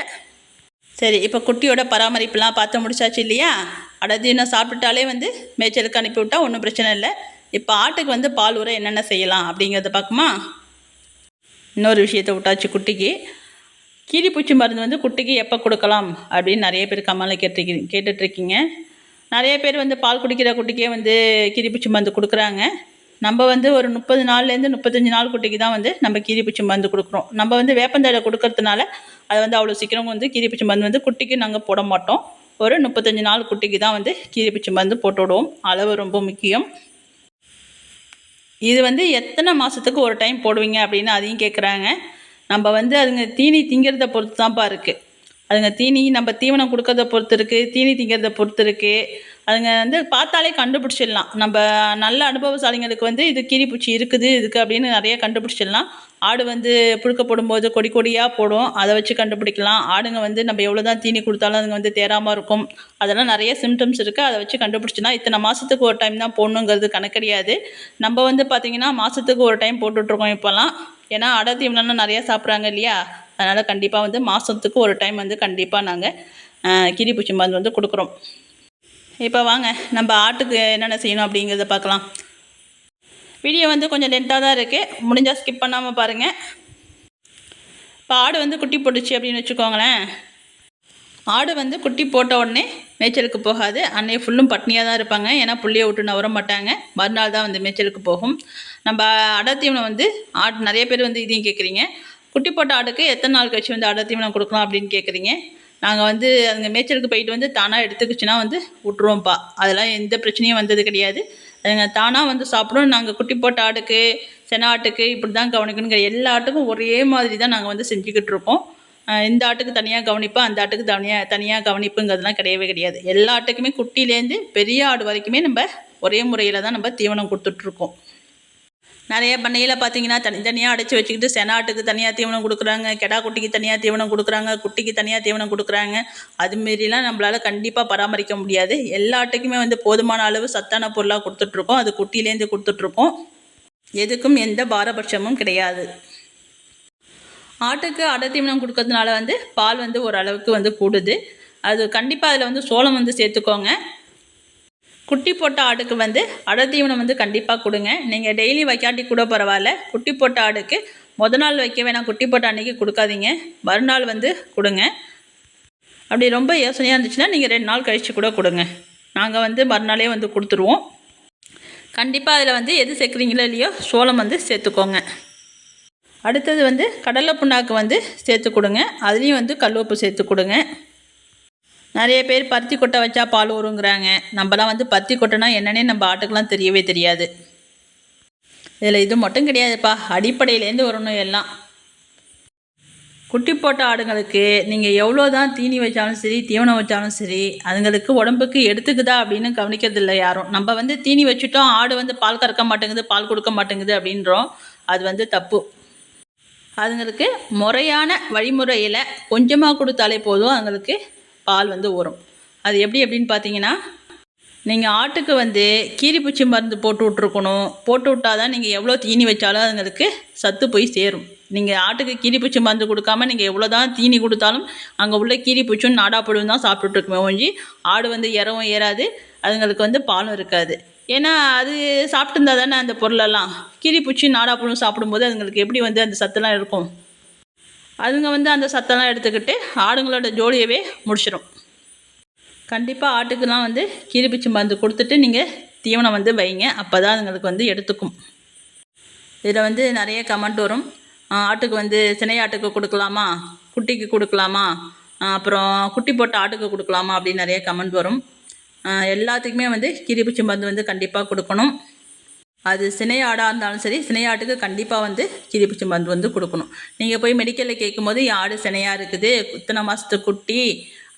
சரி இப்போ குட்டியோட பராமரிப்புலாம் பார்த்து முடிச்சாச்சு இல்லையா? அடதீனம் சாப்பிட்டுட்டாலே வந்து மேய்ச்சலுக்கு அனுப்பிவிட்டா ஒன்றும் பிரச்சனை இல்லை. இப்போ ஆட்டுக்கு வந்து பால் உரை என்னென்ன செய்யலாம் அப்படிங்கிறத பார்க்குமா? இன்னொரு விஷயத்தை விட்டாச்சு குட்டிக்கு. கீரிப்பூச்சி மருந்து வந்து குட்டிக்கு எப்போ கொடுக்கலாம் அப்படின்னு நிறைய பேர் கமலில் கேட்டு கேட்டுட்ருக்கீங்க நிறைய பேர் வந்து பால் குடிக்கிற குட்டிக்கே வந்து கீரிப்பூச்சி மருந்து கொடுக்குறாங்க. நம்ம வந்து ஒரு முப்பது நாள்லேருந்து முப்பத்தஞ்சு நாள் குட்டிக்கு தான் வந்து நம்ம கீரிப்பூச்சி மருந்து கொடுக்குறோம். நம்ம வந்து வேப்பந்தழை கொடுக்கறதுனால அதை வந்து அவ்வளோ சீக்கிரம் வந்து கீரிப்பூச்சி மருந்து வந்து குட்டிக்கு நாங்கள் போட மாட்டோம். ஒரு முப்பத்தஞ்சு நாள் குட்டிக்கு தான் வந்து கீரிப்பூச்சி மருந்து போட்டு விடுவோம். அளவு ரொம்ப முக்கியம். இது வந்து எத்தனை மாதத்துக்கு ஒரு டைம் போடுவீங்க அப்படின்னு அதையும் கேட்குறாங்க நம்ம வந்து அதுங்க தீனி திங்கிறத பொறுத்து தான்ப்பா இருக்குது அதுங்க தீனி நம்ம தீவனம் கொடுக்கறத பொறுத்து இருக்குது தீனி திங்கிறத பொறுத்து இருக்குது அதுங்க வந்து பார்த்தாலே கண்டுபிடிச்சிடலாம். நம்ம நல்ல அனுபவசாலிங்களுக்கு வந்து இது கீரிப்பூச்சி இருக்குது இதுக்கு அப்படின்னு நிறைய கண்டுபிடிச்சிடலாம். ஆடு வந்து புழுக்க போடும்போது கொடி கொடியாக போடும். அதை வச்சு கண்டுபிடிக்கலாம். ஆடுங்க வந்து நம்ம எவ்வளோ தான் தீனி கொடுத்தாலும் அதுங்க வந்து தேராமல் இருக்கும். அதெல்லாம் நிறைய சிம்டம்ஸ் இருக்குது அதை வச்சு கண்டுபிடிச்சினா இத்தனை மாதத்துக்கு ஒரு டைம் தான் போடணுங்கிறது கணக்கு கிடையாது. நம்ம வந்து பார்த்திங்கன்னா மாதத்துக்கு ஒரு டைம் போட்டுட்ருக்கோம் இப்போல்லாம் ஏன்னா அடை தீவனம்லாம் நிறையா சாப்பிட்றாங்க இல்லையா? அதனால் கண்டிப்பாக வந்து மாதத்துக்கு ஒரு டைம் வந்து கண்டிப்பாக நாங்கள் கிரிப்பூச்சி மருந்து வந்து கொடுக்குறோம். இப்போ வாங்க நம்ம ஆட்டுக்கு என்னென்ன செய்யணும் அப்படிங்கிறத பார்க்கலாம். வீடியோ வந்து கொஞ்சம் லென்த்தாக தான் இருக்குது முடிஞ்சால் ஸ்கிப் பண்ணாமல் பாருங்கள் இப்போ ஆடு வந்து குட்டி போட்டுச்சு அப்படின்னு வச்சுக்கோங்களேன். ஆடு வந்து குட்டி போட்ட உடனே மேய்ச்சலுக்கு போகாது. அன்னைய ஃபுல்லும் பட்னியாக தான் இருப்பாங்க. ஏன்னா புள்ளியை விட்டு நவர மாட்டாங்க. மறுநாள் தான் வந்து மேய்ச்சலுக்கு போகும். நம்ம அடத்தீவனம் வந்து ஆடு நிறைய பேர் வந்து இதையும் கேட்குறீங்க. குட்டி போட்ட ஆடுக்கு எத்தனை நாள் கழிச்சு வந்து அடத்தீவனம் கொடுக்கலாம் அப்படின்னு கேட்குறீங்க. நாங்கள் வந்து அதுங்க மேய்ச்சலுக்கு போயிட்டு வந்து தானாக எடுத்துக்கிச்சுன்னா வந்து விட்ருவோம்ப்பா அதெல்லாம் எந்த பிரச்சனையும் வந்தது கிடையாது. அதுங்க தானாக வந்து சாப்பிடும் நாங்கள் குட்டி போட்ட ஆட்டுக்கு சென ஆட்டுக்கு இப்படி தான் கவனிக்கணுங்கிற எல்லா ஆட்டுக்கும் ஒரே மாதிரி தான் நாங்கள் வந்து செஞ்சுக்கிட்டு இருக்கோம். இந்த ஆட்டுக்கு தனியாக கவனிப்பு அந்த ஆட்டுக்கு தனியாக தனியாக கவனிப்புங்கிறதுலாம் கிடையவே கிடையாது. எல்லா ஆட்டுக்குமே குட்டிலேருந்து பெரிய ஆடு வரைக்குமே நம்ம ஒரே முறையில் தான் நம்ம தீவனம் கொடுத்துட்ருக்கோம் நிறைய பண்ணையில் பார்த்தீங்கன்னா தனித்தனியாக அடைச்சி வச்சுக்கிட்டு செனாட்டுக்கு தனியாக தீவனம் கொடுக்குறாங்க கெடா குட்டிக்கு தனியாக தீவனம் கொடுக்குறாங்க குட்டிக்கு தனியாக தீவனம் கொடுக்குறாங்க. அதுமாரிலாம் நம்மளால் கண்டிப்பாக பராமரிக்க முடியாது. எல்லா ஆட்டுக்குமே வந்து போதுமான அளவு சத்தான பொருளாக கொடுத்துட்ருக்கோம். அது குட்டிலேருந்து கொடுத்துட்ருக்கோம். எதுக்கும் எந்த பாரபட்சமும் கிடையாது. ஆட்டுக்கு அடை தீவனம் கொடுக்கறதுனால வந்து பால் வந்து ஓரளவுக்கு வந்து கூடுது. அது கண்டிப்பாக அதில் வந்து சோளம் வந்து சேர்த்துக்கோங்க. குட்டி போட்ட ஆடுக்கு வந்து அடை தீவனம் வந்து கண்டிப்பாக கொடுங்க. நீங்கள் டெய்லி வைக்காட்டி கூட பரவாயில்ல. குட்டி போட்ட ஆடுக்கு முத நாள் வைக்க வேணாம். குட்டி போட்ட அன்றைக்கி கொடுக்காதீங்க. மறுநாள் வந்து கொடுங்க. அப்படி ரொம்ப யோசனையாக இருந்துச்சுன்னா நீங்கள் ரெண்டு நாள் கழித்து கூட கொடுங்க. நாங்கள் வந்து மறுநாளே வந்து கொடுத்துருவோம். கண்டிப்பாக அதில் வந்து எது சேர்க்குறீங்களோ இல்லையோ சோளம் வந்து சேர்த்துக்கோங்க. அடுத்தது வந்து கடலை புண்ணாக்கு வந்து சேர்த்து கொடுங்க. அதுலேயும் வந்து கல்லுப்பு சேர்த்து கொடுங்க. நிறைய பேர் பருத்தி கொட்டை வச்சா பால் வருங்கிறாங்க நம்மலாம் வந்து பருத்தி கொட்டைனா என்னன்னே நம்ம ஆட்டுக்கெலாம் தெரியவே தெரியாது. இதில் இது மட்டும் கிடையாதுப்பா. அடிப்படையிலேருந்து வரணும் எல்லாம். குட்டி போட்ட ஆடுங்களுக்கு நீங்கள் எவ்வளோ தான் தீனி வச்சாலும் சரி தீவனம் வச்சாலும் சரி அதுங்களுக்கு உடம்புக்கு எடுத்துக்குதா அப்படின்னு கவனிக்கிறதில்ல யாரும். நம்ம வந்து தீனி வச்சுட்டோம் ஆடு வந்து பால் கறக்க மாட்டேங்குது பால் கொடுக்க மாட்டேங்குது அப்படின்றோம். அது வந்து தப்பு. அதுங்களுக்கு முறையான வழிமுறையில் கொஞ்சமாக கொடுத்தாலே போதும். அதுங்களுக்கு பால் வந்து ஊறும். அது எப்படி எப்படின்னு பார்த்தீங்கன்னா நீங்கள் ஆட்டுக்கு வந்து கீரிப்பூச்சி மருந்து போட்டு விட்ருக்கணும் போட்டு விட்டா தான் நீங்கள் எவ்வளோ தீனி வச்சாலும் அதுங்களுக்கு சத்து போய் சேரும். நீங்கள் ஆட்டுக்கு கீரிப்பூச்சி மருந்து கொடுக்காம நீங்கள் எவ்வளோ தான் தீனி கொடுத்தாலும் அங்கே உள்ள கீரிப்பூச்சும் நாடாப்புழுவும் தான் சாப்பிட்டுட்டு ஒழிஞ்சி ஆடு வந்து இறவும் ஏறாது அதுங்களுக்கு வந்து பாலும் இருக்காது. ஏன்னா அது சாப்பிட்டுருந்தா தானே அந்த பொருளெல்லாம். கீரிப்பூச்சி நாடாப்புழும் சாப்பிடும்போது அதுங்களுக்கு எப்படி வந்து அந்த சத்தெல்லாம் இருக்கும்? அதுங்க வந்து அந்த சத்தம்லாம் எடுத்துக்கிட்டு ஆடுங்களோட ஜோடியவே முடிச்சிடும் கண்டிப்பாக ஆட்டுக்கெல்லாம் வந்து கீரிப்பூச்சி மருந்து கொடுத்துட்டு நீங்கள் தீவனம் வந்து வைங்க. அப்போ தான் அதுங்களுக்கு வந்து எடுத்துக்கும். இதில் வந்து நிறைய கமெண்ட் வரும். ஆட்டுக்கு வந்து சினை ஆட்டுக்கு கொடுக்கலாமா? குட்டிக்கு கொடுக்கலாமா? அப்புறம் குட்டி போட்ட ஆட்டுக்கு கொடுக்கலாமா அப்படின்னு நிறைய கமெண்ட் வரும். எல்லாத்துக்குமே வந்து கீரிப்பூச்சி மருந்து வந்து கண்டிப்பாக கொடுக்கணும். அது சினை ஆடாக இருந்தாலும் சரி சினை ஆட்டுக்கு கண்டிப்பாக வந்து கீரிப்பூச்சி மருந்து வந்து கொடுக்கணும். நீங்கள் போய் மெடிக்கலில் கேட்கும்போது ஆடு சினையாக இருக்குது இத்தனை மாதத்து குட்டி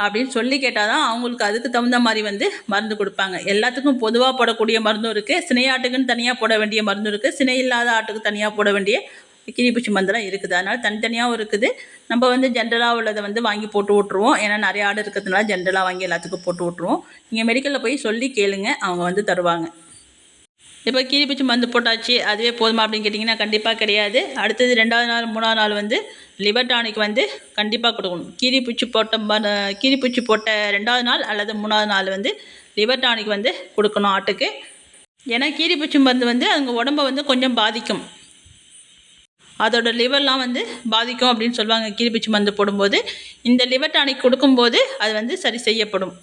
அப்படின்னு சொல்லி கேட்டால் தான் அவங்களுக்கு அதுக்கு தகுந்த மாதிரி வந்து மருந்து கொடுப்பாங்க. எல்லாத்துக்கும் பொதுவாக போடக்கூடிய மருந்தும் இருக்குது சினை ஆட்டுக்குன்னு தனியாக போட வேண்டிய மருந்தும் இருக்குது சினை இல்லாத ஆட்டுக்கு தனியாக போட வேண்டிய கிளிப்பூச்சி மருந்துலாம் இருக்குது. அதனால் தனித்தனியாகவும் இருக்குது. நம்ம வந்து ஜென்ரலாக உள்ளதை வந்து வாங்கி போட்டு விட்ருவோம் ஏன்னா நிறைய ஆடு இருக்கிறதுனால ஜென்ரலாக வாங்கி எல்லாத்துக்கும் போட்டு விட்ருவோம் நீங்கள் மெடிக்கலில் போய் சொல்லி கேளுங்க. அவங்க வந்து தருவாங்க. இப்போ கீரிப்பூச்சி மருந்து போட்டாச்சு அதுவே போதுமா அப்படின்னு கேட்டிங்கன்னா கண்டிப்பாக கிடையாது. அடுத்தது ரெண்டாவது நாள் மூணாவது நாள் வந்து லிவர் டானிக் வந்து கண்டிப்பாக கொடுக்கணும். கீரிப்பூச்சி போட்ட மரு கீரிப்பூச்சி போட்ட ரெண்டாவது நாள் அல்லது மூணாவது நாள் வந்து லிவர் டானிக் வந்து கொடுக்கணும் ஆட்டுக்கு. ஏன்னா கீரிப்பூச்சி மருந்து வந்து அவங்க உடம்ப வந்து கொஞ்சம் பாதிக்கும். அதோட லிவர்லாம் வந்து பாதிக்கும் அப்படின்னு சொல்லுவாங்க கீரிப்பூச்சி மருந்து போடும்போது. இந்த லிவர் டானிக் கொடுக்கும்போது அது வந்து சரி செய்யப்படும்.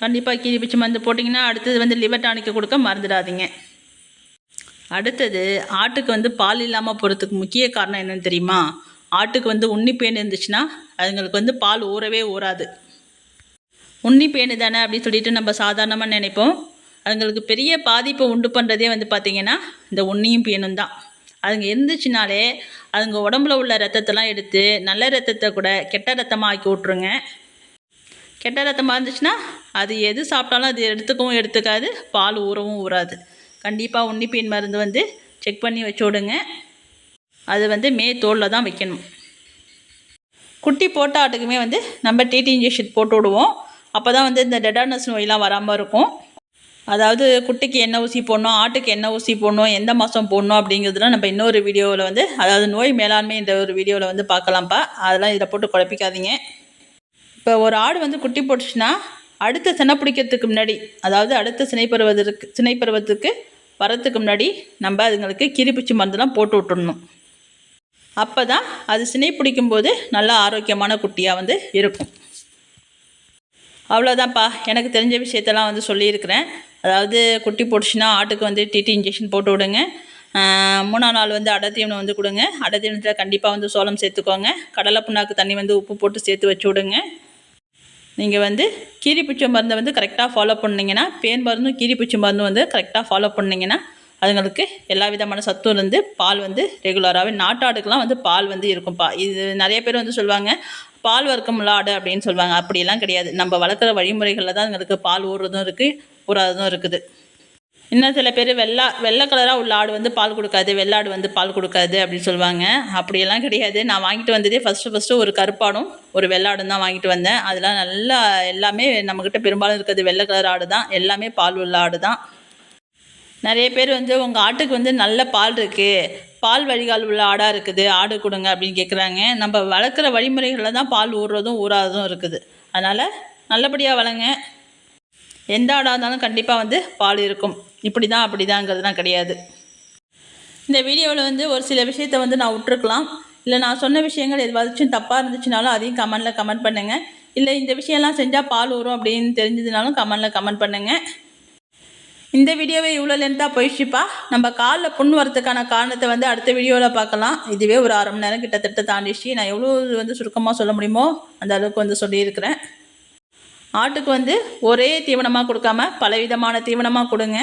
கண்டிப்பாக கீரி பிச்சு மருந்து போட்டிங்கன்னா அடுத்தது வந்து லிவர் டானிக்கு கொடுக்க மறந்துடாதீங்க. அடுத்தது ஆட்டுக்கு வந்து பால் இல்லாமல் போகிறதுக்கு முக்கிய காரணம் என்னென்னு தெரியுமா? ஆட்டுக்கு வந்து உன்னிப்பேன் இருந்துச்சுன்னா அதுங்களுக்கு வந்து பால் ஊறவே ஊறாது. உன்னிப்பேனு தானே அப்படின்னு சொல்லிட்டு நம்ம சாதாரணமாக நினைப்போம். அதுங்களுக்கு பெரிய பாதிப்பை உண்டு பண்ணுறதே வந்து பார்த்திங்கன்னா இந்த உன்னியும் பேனும் தான். அதுங்க இருந்துச்சுனாலே அதுங்க உடம்புல உள்ள ரத்தத்தெல்லாம் எடுத்து நல்ல ரத்தத்தை கூட கெட்ட ரத்தமாக ஆக்கி விட்ருங்க கெட்ட ரத்தமாக இருந்துச்சுன்னா அது எது சாப்பிட்டாலும் அது எடுத்துக்கவும் எடுத்துக்காது பால் ஊறவும் ஊறாது. கண்டிப்பாக உன்னிப்பீன் மருந்து வந்து செக் பண்ணி வச்சு விடுங்க அது வந்து மே தோலில் தான் வைக்கணும். குட்டி போட்ட ஆட்டுக்குமே வந்து நம்ம டிடி இன்ஜெக்ஷன் போட்டு விடுவோம். அப்போ தான் வந்து இந்த டெடானஸ் நோயெலாம் வராமல் இருக்கும். அதாவது குட்டிக்கு என்ன ஊசி போடணும் ஆட்டுக்கு என்ன ஊசி போடணும் எந்த மாதம் போடணும் அப்படிங்கிறதுலாம் நம்ம இன்னொரு வீடியோவில் வந்து அதாவது நோய் மேலாண்மை இந்த ஒரு வீடியோவில் வந்து பார்க்கலாம்ப்பா. அதெல்லாம் இதில் போட்டு குழப்பிக்காதீங்க. இப்போ ஒரு ஆடு வந்து குட்டி போட்டுச்சுன்னா அடுத்த சினை பிடிக்கிறதுக்கு முன்னாடி அதாவது அடுத்த சினை பருவதற்கு சினை பருவத்துக்கு வரத்துக்கு முன்னாடி நம்ம அதுங்களுக்கு கிரிப்பிச்சி மருந்துலாம் போட்டு விட்டுடணும் அப்போ தான் அது சினை பிடிக்கும்போது நல்லா ஆரோக்கியமான குட்டியாக வந்து இருக்கும். அவ்வளோதான்ப்பா எனக்கு தெரிஞ்ச விஷயத்தெல்லாம் வந்து சொல்லியிருக்கிறேன். அதாவது குட்டி போட்டுச்சுன்னா ஆட்டுக்கு வந்து டிடி இன்ஜெக்ஷன் போட்டு விடுங்க. மூணாம் நாள் வந்து அடத்தீவனம் வந்து கொடுங்க. அடத்தீவனத்தில் கண்டிப்பாக வந்து சோளம் சேர்த்துக்கோங்க. கடலை புண்ணாக்கு தண்ணி வந்து உப்பு போட்டு சேர்த்து வச்சு விடுங்க. நீங்கள் வந்து கீரிப்பூச்சி மருந்தை வந்து கரெக்டாக ஃபாலோ பண்ணீங்கன்னா பேன் மருந்தும் கீரிப்பூச்சி மருந்தும் வந்து கரெக்டாக ஃபாலோ பண்ணிங்கன்னா அதுங்களுக்கு எல்லா விதமான சத்தும் இருந்து பால் வந்து ரெகுலராகவே நாட்டாடுக்கெலாம் வந்து பால் வந்து இருக்கும்ப்பா இது நிறைய பேர் வந்து சொல்லுவாங்க பால் வர்க்கமுள்ள ஆடு அப்படின்னு சொல்லுவாங்க. அப்படியெல்லாம் கிடையாது. நம்ம வளர்க்குற வழிமுறைகளில் தான் அதுங்களுக்கு பால் ஊறுறதும் இருக்குது ஊறாததும் இருக்குது. இன்னும் சில பேர் வெள்ளா வெள்ளை கலராக உள்ள ஆடு வந்து பால் கொடுக்காது வெள்ளாடு வந்து பால் கொடுக்காது அப்படின்னு சொல்லுவாங்க. அப்படியெல்லாம் கிடையாது. நான் வாங்கிட்டு வந்ததே ஃபஸ்ட்டு ஃபஸ்ட்டு ஒரு கருப்பாடும் ஒரு வெள்ளாடும் தான் வாங்கிட்டு வந்தேன். அதெல்லாம் நல்லா எல்லாமே நம்மக்கிட்ட பெரும்பாலும் இருக்கிறது வெள்ளை கலர் ஆடு தான். எல்லாமே பால் உள்ள ஆடு தான். நிறைய பேர் வந்து உங்கள் ஆட்டுக்கு வந்து நல்ல பால் இருக்குது பால் வழிகால் உள்ள ஆடாக இருக்குது. ஆடு கொடுங்க அப்படின்னு கேட்குறாங்க நம்ம வளர்க்குற வழிமுறைகளில் தான் பால் ஊறுறதும் ஊறாததும் இருக்குது. அதனால் நல்லபடியாக வளங்க எந்த ஆடாக இருந்தாலும் கண்டிப்பாக வந்து பால் இருக்கும். இப்படி தான் அப்படி தாங்கிறதுலாம் கிடையாது. இந்த வீடியோவில் வந்து ஒரு சில விஷயத்தை வந்து நான் விட்டுருக்கலாம். இல்லை நான் சொன்ன விஷயங்கள் எதுவாச்சும் தப்பாக இருந்துச்சுனாலும் அதையும் கமெண்டில் கமெண்ட் பண்ணுங்கள் இல்லை இந்த விஷயம்லாம் செஞ்சால் பால் வரும் அப்படின்னு தெரிஞ்சதுனாலும் கமெண்டில் கமெண்ட் பண்ணுங்கள் இந்த வீடியோவே இவ்வளோ லென்த்தாக போயிடுச்சுப்பா. நம்ம காலில் புண் வரத்துக்கான காரணத்தை வந்து அடுத்த வீடியோவில் பார்க்கலாம். இதுவே ஒரு அரை மணி நேரம் கிட்டத்தட்ட தாண்டிச்சு நான் எவ்வளோ வந்து சுருக்கமாக சொல்ல முடியுமோ அந்த அளவுக்கு வந்து சொல்லியிருக்கிறேன். ஆட்டுக்கு வந்து ஒரே தீவனமாக கொடுக்காம பலவிதமான தீவனமாக கொடுங்க.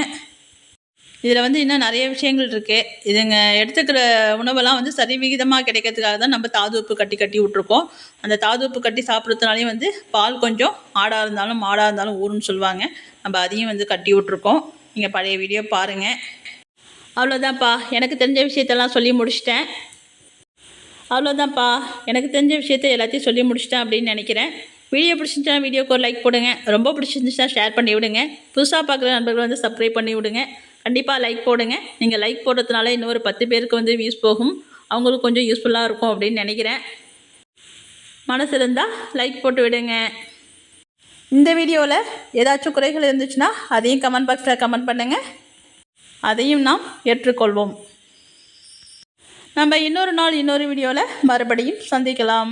இதில் வந்து இன்னும் நிறைய விஷயங்கள் இருக்குது இதுங்க எடுத்துக்கிற உணவெல்லாம் வந்து சரிவிகிதமாக கிடைக்கிறதுக்காக தான் நம்ம தாது உப்பு கட்டி கட்டி விட்ருக்கோம் அந்த தாது உப்பு கட்டி சாப்பிட்றதுனாலையும் வந்து பால் கொஞ்சம் ஆடாக இருந்தாலும் மாடாக இருந்தாலும் ஊறுன்னு சொல்லுவாங்க. நம்ம அதையும் வந்து கட்டி விட்ருக்கோம் நீங்கள் பழைய வீடியோ பாருங்கள் அவ்வளோதான்ப்பா எனக்கு தெரிஞ்ச விஷயத்தெல்லாம் சொல்லி முடிச்சிட்டேன். அவ்வளோதான்ப்பா எனக்கு தெரிஞ்ச விஷயத்த எல்லாத்தையும் சொல்லி முடிச்சிட்டேன் அப்படின்னு நினைக்கிறேன். வீடியோ பிடிச்சிருந்துச்சா வீடியோக்கு ஒரு லைக் போடுங்க. ரொம்ப பிடிச்சிருந்துச்சுன்னா ஷேர் பண்ணி விடுங்க. புதுசாக பார்க்குற நண்பர்கள் வந்து சப்ஸ்கிரைப் பண்ணி விடுங்க. கண்டிப்பாக லைக் போடுங்க. நீங்கள் லைக் போடுறதுனால இன்னொரு பத்து பேருக்கு வந்து வியூஸ் போகும். அவங்களுக்கு கொஞ்சம் யூஸ்ஃபுல்லாக இருக்கும் அப்படின்னு நினைக்கிறேன். மனசு இருந்தால் லைக் போட்டு விடுங்க. இந்த வீடியோவில் ஏதாச்சும் குறைகள் இருந்துச்சுன்னா அதையும் கமெண்ட் பாக்ஸில் கமெண்ட் பண்ணுங்கள் அதையும் நாம் ஏற்றுக்கொள்வோம். நம்ம இன்னொரு நாள் இன்னொரு வீடியோவில் மறுபடியும் சந்திக்கலாம்.